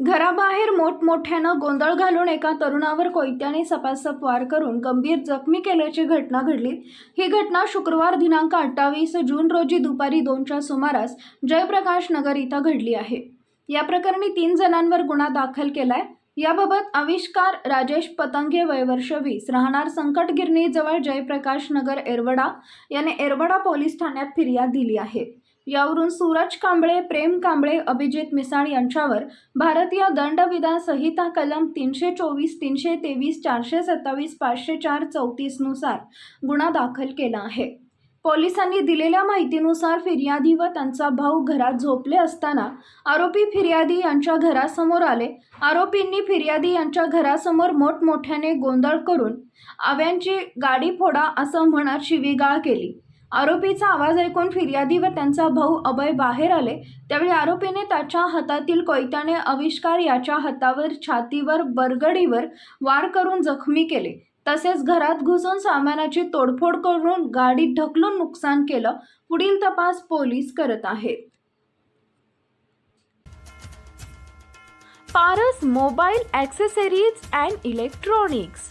घराबाहेर मोठमोठ्यानं गोंधळ घालून एका तरुणावर कोयत्याने सपासप वार करून गंभीर जखमी केल्याची घटना घडली. ही घटना शुक्रवार दिनांक अठ्ठावीस जून रोजी दुपारी दोनच्या सुमारास जयप्रकाश नगर इथं घडली आहे. या प्रकरणी तीन जणांवर गुन्हा दाखल केलाय. याबाबत आविष्कार राजेश पतंगे वयवर्ष वीस राहणार संकटगिरणीजवळ जयप्रकाश नगर एरवडा याने एरवडा पोलीस ठाण्यात फिर्याद दिली आहे. यावरून सूरज कांबळे प्रेम कांबळे अभिजित मिसाळ यांच्यावर भारतीय दंडविधान संहिता कलम तीनशे चोवीस तीनशे तेवीस चारशे सत्तावीस पाचशे चार चौतीसनुसार गुन्हा दाखल केला आहे. पोलिसांनी दिलेल्या माहितीनुसार फिर्यादी व त्यांचा भाऊ घरात झोपले असताना आरोपी फिर्यादी यांच्या घरासमोर आले. आरोपींनी फिर्यादी यांच्या घरासमोर मोठमोठ्याने गोंधळ करून आव्यांची गाडी फोडा असं म्हणत शिवीगाळ केली. आरोपीचा आवाज ऐकून फिर्यादी व त्यांचा भाऊ अभय बाहेर आले. त्यावेळी आरोपीने त्याच्या हातातील कोयत्याने आविष्कार याच्या हातावर छातीवर बरगडीवर वार करून जखमी केले. तसेच घरात घुसून सामानाची तोडफोड करून गाडी ढकलून नुकसान केलं पुढील तपास पोलीस करत आहेत. Paras mobile accessories and electronics